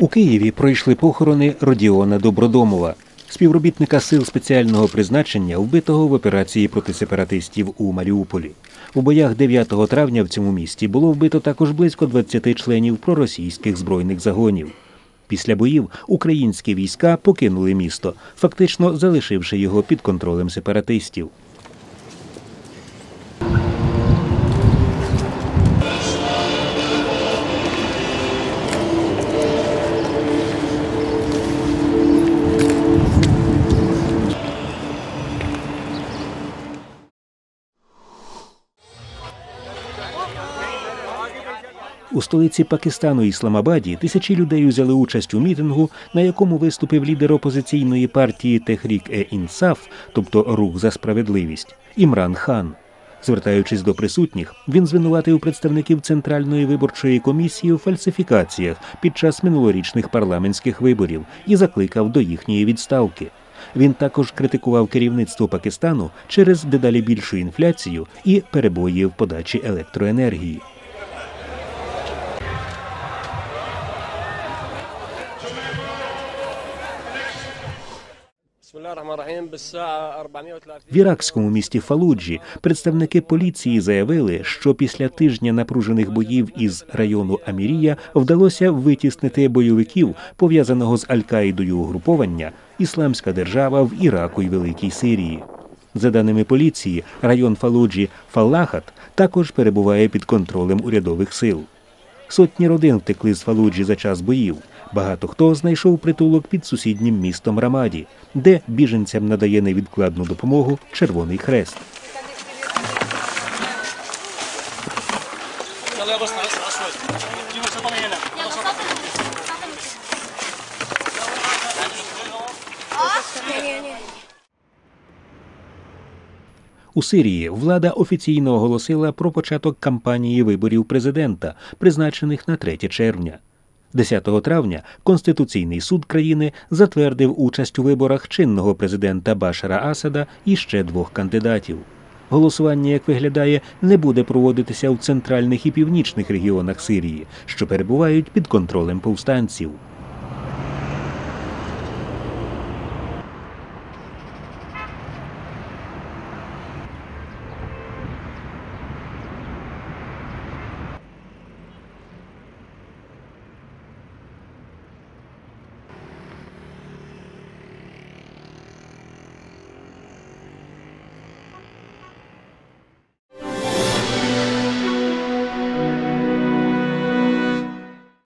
У Києві пройшли похорони Родіона Добродомова, співробітника сил спеціального призначення, вбитого в операції проти сепаратистів у Маріуполі. У боях 9 травня в цьому місті було вбито також близько 20 членів проросійських збройних загонів. Після боїв українські війська покинули місто, фактично залишивши його під контролем сепаратистів. У столиці Пакистану Ісламабаді тисячі людей взяли участь у мітингу, на якому виступив лідер опозиційної партії Техрік е Інсаф, тобто Рух за справедливість, Імран Хан. Звертаючись до присутніх, він звинуватив представників Центральної виборчої комісії у фальсифікаціях під час минулорічних парламентських виборів і закликав до їхньої відставки. Він також критикував керівництво Пакистану через дедалі більшу інфляцію і перебої в подачі електроенергії. В іракському місті Фалуджі представники поліції заявили, що після тижня напружених боїв із району Амірія вдалося витіснити бойовиків, пов'язаного з Аль-Каїдою угруповання Ісламська держава в Іраку і Великій Сирії. За даними поліції, район Фалуджі Фаллахат також перебуває під контролем урядових сил. Сотні родин втекли з Фалуджі за час боїв. Багато хто знайшов притулок під сусіднім містом Рамаді, де біженцям надає невідкладну допомогу Червоний Хрест. У Сирії влада офіційно оголосила про початок кампанії виборів президента, призначених на 3 червня. 10 травня Конституційний суд країни затвердив участь у виборах чинного президента Башара Асада і ще двох кандидатів. Голосування, як виглядає, не буде проводитися в центральних і північних регіонах Сирії, що перебувають під контролем повстанців.